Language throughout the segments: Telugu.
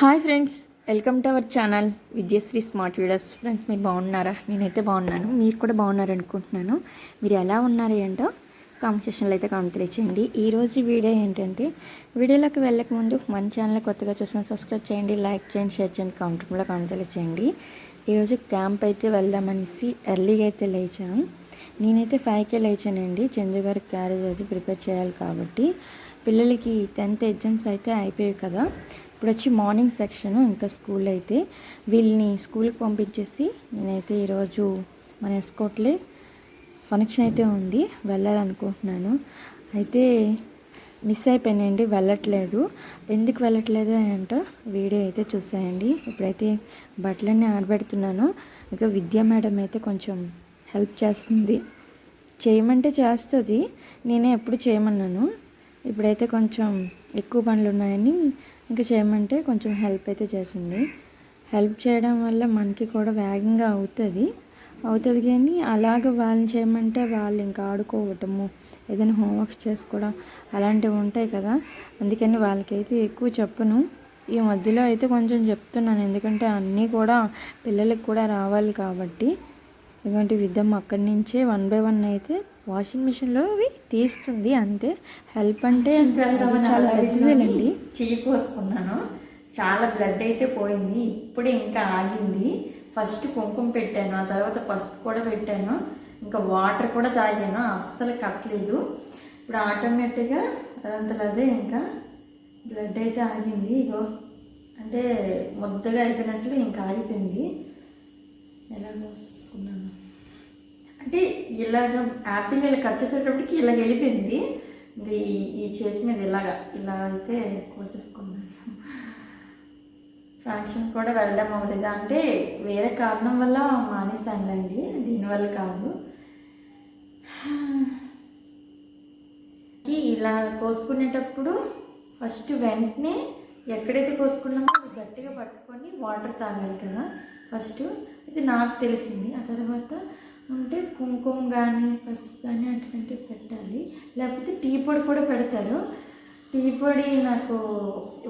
Hi friends welcome to our channel Vidyasri smart weeders. Friends మీరు బాగున్నారా? నేనైతే బాగున్నాను. మీరు కూడా బాగున్నారు అనుకుంటున్నాను మీరు ఎలా ఉన్నారు ఏంటో కామెంట్ సెషన్లో అయితే కామెంట్ తెలియచేయండి. ఈరోజు వీడియో ఏంటంటే వీడియోలోకి వెళ్ళక ముందు మన ఛానల్ కొత్తగా చూసిన సబ్స్క్రైబ్ చేయండి లైక్ చేయండి షేర్ చేయండి కామెంట్ రూమ్లో కామెంట్ తెలియచేయండి. ఈరోజు క్యాంప్ అయితే వెళ్దామనేసి ఎర్లీగా అయితే లేచాను నేనైతే ఫైవ్కే లేచానండి. చందు గారి క్యారేజ్ అయితే ప్రిపేర్ చేయాలి కాబట్టి. పిల్లలకి టెన్త్ ఎగ్జామ్స్ అయితే అయిపోయాయి కదా. ఇప్పుడు వచ్చి మార్నింగ్ సెక్షన్ ఇంకా స్కూల్ అయితే వీళ్ళని స్కూల్కి పంపించేసి నేనైతే ఈరోజు మన ఎస్కోట్లే ఫంక్షన్ అయితే ఉంది వెళ్ళాలనుకుంటున్నాను. అయితే మిస్ అయిపోయానండి వెళ్ళట్లేదు. ఎందుకు వెళ్ళట్లేదు అంటే వీడియో అయితే చూసాయండి. ఇప్పుడైతే బట్టలన్నీ ఆరబెడుతున్నాను. ఇక విద్యా మేడం అయితే కొంచెం హెల్ప్ చేస్తుంది. చేయమంటే చేస్తుంది నేనే ఎప్పుడు చేయమన్నాను. ఇప్పుడైతే కొంచెం ఎక్కువ పనులు ఉన్నాయని ఇంకా చేయమంటే కొంచెం హెల్ప్ అయితే చేసింది. హెల్ప్ చేయడం వల్ల మనకి కూడా వేగంగా అవుతుంది. అవుతుంది కానీ అలాగ వాళ్ళని చేయమంటే వాళ్ళు ఇంకా ఆడుకోవటము ఏదైనా హోంవర్క్స్ చేసుకోవడం అలాంటివి ఉంటాయి కదా. అందుకని వాళ్ళకైతే ఎక్కువ చెప్పను. ఈ మధ్యలో అయితే కొంచెం చెప్తున్నాను. ఎందుకంటే అన్నీ కూడా పిల్లలకు కూడా రావాలి కాబట్టి. ఎందుకంటే విద్యం అక్కడి నుంచే వన్ బై వన్ అయితే వాషింగ్ మిషన్లో అవి తీస్తుంది అంతే. హెల్ప్ అంటే చాలా పెద్దదేనండి చెయ్యి కోసుకున్నాను. చాలా బ్లడ్ అయితే పోయింది. ఇప్పుడే ఇంకా ఆగింది. ఫస్ట్ కుంకుమ పెట్టాను. ఆ తర్వాత పసుపు కూడా పెట్టాను. ఇంకా వాటర్ కూడా తాగాను. అస్సలు కట్టలేదు. ఇప్పుడు ఆటోమేటిక్గా అదే ఇంకా బ్లడ్ అయితే ఆగింది. ఇగో అంటే ముద్దగా అయిపోయినట్లు ఇంకా ఆగిపోయింది. ఎలా కోసుకున్నాను అంటే ఇలాగ యాపిల్ ఇలా కట్ చేసేటప్పటికి ఇలాగ వెళ్ళిపోయింది. ఇంకా ఈ ఈ చేతి మీద ఇలాగా ఇలా అయితే కోసేసుకున్నాను. ఫంక్షన్ కూడా వెళ్ళడం అవ్వలేదు. అంటే వేరే కారణం వల్ల మానేశానులేండి. దీనివల్ల కాదు. ఇలా కోసుకునేటప్పుడు ఫస్ట్ వెంటనే ఎక్కడైతే కోసుకున్నామో అది గట్టిగా పట్టుకొని వాటర్ తాగాలి కదా. ఫస్ట్ ఇది నాకు తెలిసింది. ఆ తర్వాత ఉంటే కుంకుమ కానీ పసుపు కానీ అటువంటివి పెట్టాలి. లేకపోతే టీ పొడి కూడా పెడతారు. టీ పొడి నాకు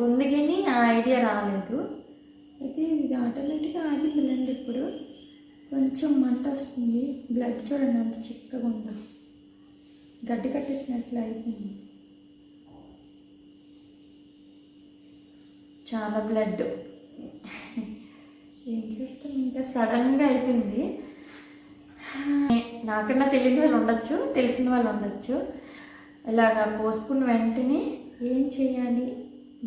ఉంది కానీ ఆ ఐడియా రాలేదు. అయితే ఇది ఆటోమేటిక్గా ఆగిపోయిందండి ఇప్పుడు. కొంచెం మంట వస్తుంది. బ్లడ్ చూడండి అంత చిక్కగా ఉందా. గడ్డి కట్టేసినట్లు అయిపోయింది. చాలా బ్లడ్. ఏం చేస్తాం? ఇంకా సడన్గా అయిపోయింది. నాకన్నా తెలియని వాళ్ళు ఉండొచ్చు తెలిసిన వాళ్ళు ఉండొచ్చు. ఇలాగా పోసుకున్న వెంటనే ఏం చేయాలి?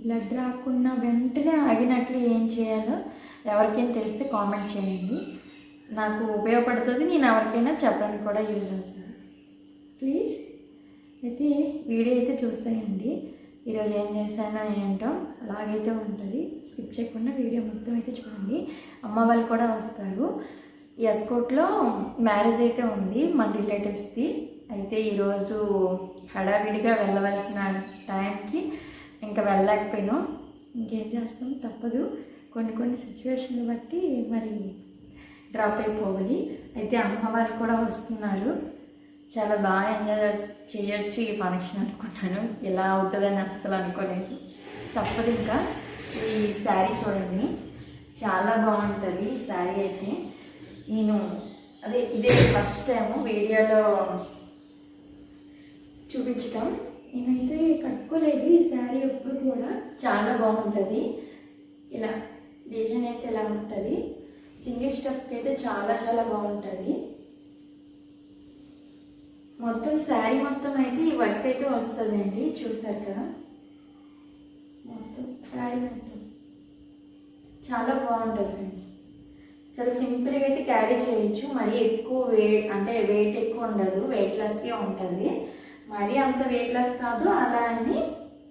బ్లడ్ రాకుండా వెంటనే ఆగినట్లు ఏం చేయాలో ఎవరికైనా తెలిస్తే కామెంట్ చేయండి. నాకు ఉపయోగపడుతుంది నేను ఎవరికైనా చెప్పడానికి కూడా యూజ్ అవుతుంది. ప్లీజ్. అయితే వీడియో అయితే చూసేయండి. ఈరోజు ఏం చేశానో ఏంటో అలాగైతే ఉంటుంది. స్కిప్ చేయకుండా వీడియో మొత్తం అయితే చూడండి. అమ్మ వాళ్ళు కూడా వస్తారు. ఎస్కోట్లో మ్యారేజ్ అయితే ఉంది మన రిలేటివ్స్ది అయితే ఈరోజు హడావిడిగా వెళ్ళవలసిన టైంకి ఇంకా వెళ్ళలేకపోయాను. ఇంకేం చేస్తాం? తప్పదు. కొన్ని కొన్ని సిచ్యువేషన్లు బట్టి మరి డ్రాప్ అయిపోవాలి. అయితే అమ్మవారు కూడా వస్తున్నారు. చాలా బాగా ఎంజాయ్ చేయొచ్చు ఈ ఫంక్షన్ అనుకున్నాను ఎలా అవుతుందని అస్సలు అనుకోలేదు. తప్పదు ఇంకా. ఈ శారీ చూడండి. చాలా బాగుంటుంది ఈ శారీ అయితే. నేను అదే ఇదే ఫస్ట్ టైం వీడియోలో చూపించటం. నేనైతే కట్టుకోలేదు ఈ శారీ ఎప్పుడు కూడా చాలా బాగుంటుంది. ఇలా డిజైన్ అయితే ఇలా ఉంటుంది? సింగిల్ స్టెప్కి అయితే చాలా చాలా బాగుంటుంది. మొత్తం శారీ మొత్తం అయితే ఈ వర్క్ అయితే వస్తుందండి చూసారు కదా? మొత్తం శారీ మొత్తం. చాలా బాగుంటుంది ఫ్రెండ్స్ చాలా సింపుల్గా అయితే క్యారీ చేయొచ్చు. మరీ ఎక్కువ వెయిట్ అంటే వెయిట్ ఎక్కువ ఉండదు. వెయిట్లెస్గా ఉంటుంది. మరీ అంత వెయిట్లెస్ కాదు. అలా అని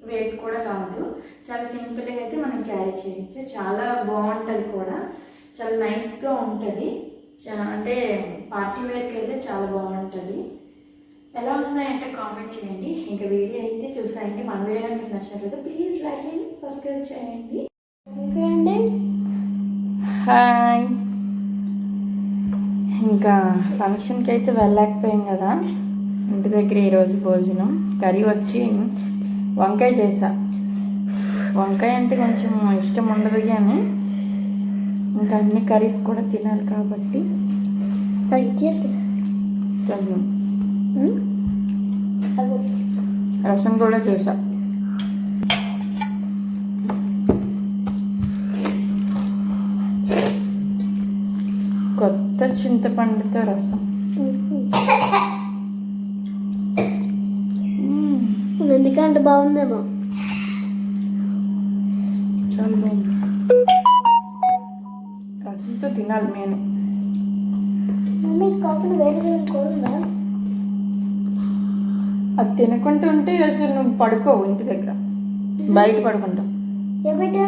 వెయిట్ కూడా కాదు. చాలా సింపుల్గా అయితే మనం క్యారీ చేయొచ్చు. చాలా బాగుంటుంది కూడా. చాలా నైస్గా ఉంటుంది. చా- అంటే పార్టీ వేర్కి అయితే చాలా బాగుంటుంది. ఎలా ఉందా అంటే కామెంట్ చేయండి. ఇంకా వీడియో అయితే చూసాయండి. మన వీడియో కానీ మీకు నచ్చినట్లయితే ప్లీజ్ లైక్ అండ్ సబ్స్క్రైబ్ చేయండి. హాయ్. ఇంకా ఫంక్షన్కి అయితే వెళ్ళలేకపోయాం కదా. ఇంటి దగ్గర ఈరోజు భోజనం. కర్రీ వచ్చి వంకాయ చేసా. వంకాయ అంటే కొంచెం ఇష్టం ఉండదు కానీ ఇంకా అన్ని కర్రీస్ కూడా తినాలి కాబట్టి. రసం కూడా చేసా. కొత్త చింతపండుతో రసం. ఎందుకంటే బాగుందేమో? చాలా బాగుంది. రసంతో తినాలి నేను. అది తినకుంటూ ఉంటే ఈరోజు నువ్వు పడుకోవు ఇంటి దగ్గర. బయట పడుకుంటావు. ఏమిటా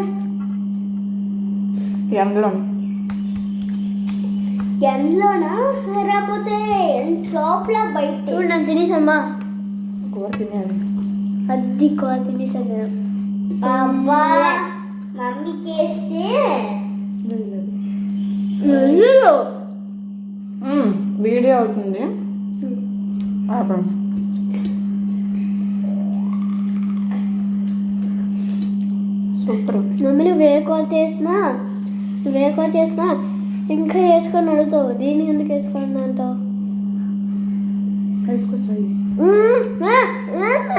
ఎండలో ఎండ్లోనా లేకపోతే లోపల బయట? నేను తినేసమ్మా. కూర తినేది. అది కూర తినేసాను అబ్బా మమ్మీ చేసి మ్మ్. వీడియో అవుతుంది. ఆపండి సూపర్. మమ్మీ నువ్వు ఏ కూర చేసినా నువ్వు కూర చేసినా ఇంకా వేసుకొని అడుగుతావు. దీన్ని ఎందుకు వేసుకొని అంటావు? వేసుకొస్తాయి. మ్మ్, ఆ,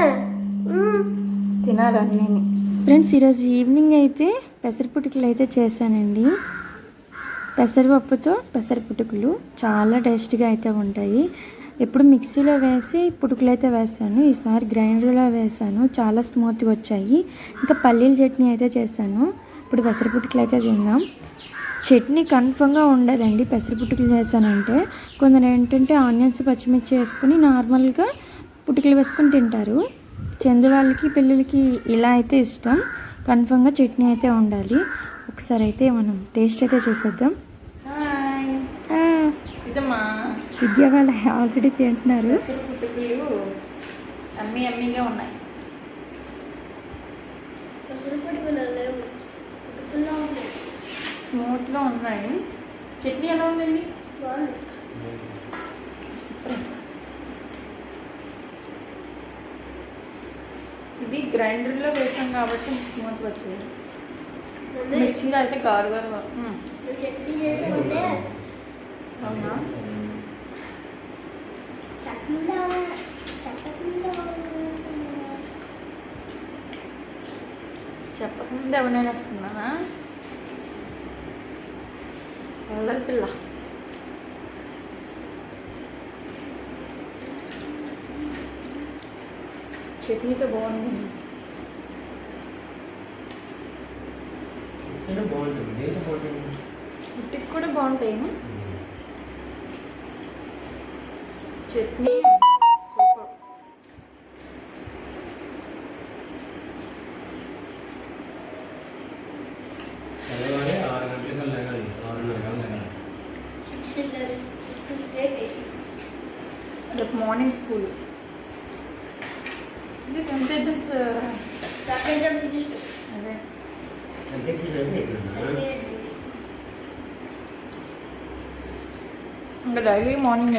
ఆ, మ్మ్. తినాలి అన్నీ. ఫ్రెండ్స్ ఈరోజు ఈవినింగ్ అయితే పెసర పుట్టుకలు అయితే చేశానండి. పెసరపప్పుతో పెసర పుట్టుకలు చాలా టేస్ట్గా అయితే ఉంటాయి. ఎప్పుడు మిక్సీలో వేసి పుటుకులు అయితే వేసాను. ఈసారి గ్రైండర్లో వేసాను. చాలా స్మూత్గా వచ్చాయి. ఇంకా పల్లీల చట్నీ అయితే చేశాను. ఇప్పుడు పెసర పుట్టుకలు అయితే తిందాం. చట్నీ కన్ఫర్మ్గా ఉండదండి. పెసర పుట్టుకలు చేశానంటే కొందరు ఏంటంటే ఆనియన్స్ పచ్చిమిర్చి వేసుకుని నార్మల్గా పుట్టుకలు వేసుకొని తింటారు. చందు వాళ్ళకి పిల్లలకి ఇలా అయితే ఇష్టం. కన్ఫర్మ్గా చట్నీ అయితే ఉండాలి. ఒకసారి అయితే మనం టేస్ట్ అయితే చూసేద్దాం. విద్య వాళ్ళు ఆల్రెడీ తింటున్నారు. అమ్మీ అమ్మీగా ఉన్నాయి. స్మూత్గా ఉన్నాయి. చట్నీ ఎలా ఉందండి? ఇది గ్రైండర్లో వేసాం కాబట్టి స్మూత్గా వచ్చింది. మిర్చిలో అయితే గారు గారు మ్మ్. చట్నీ చేసామంటే అవునా? చెప్పకుండా ఎవరైనా వస్తున్నానా అల్లరి పిల్ల చట్నీతో బాగుంది ఇంటికి కూడా బాగుంటాయి చట్నీ మార్నింగ్ స్కూల్ ఇది ఎంత అదే అంటే చూసేది ఇంకా డైలీ మార్నింగ్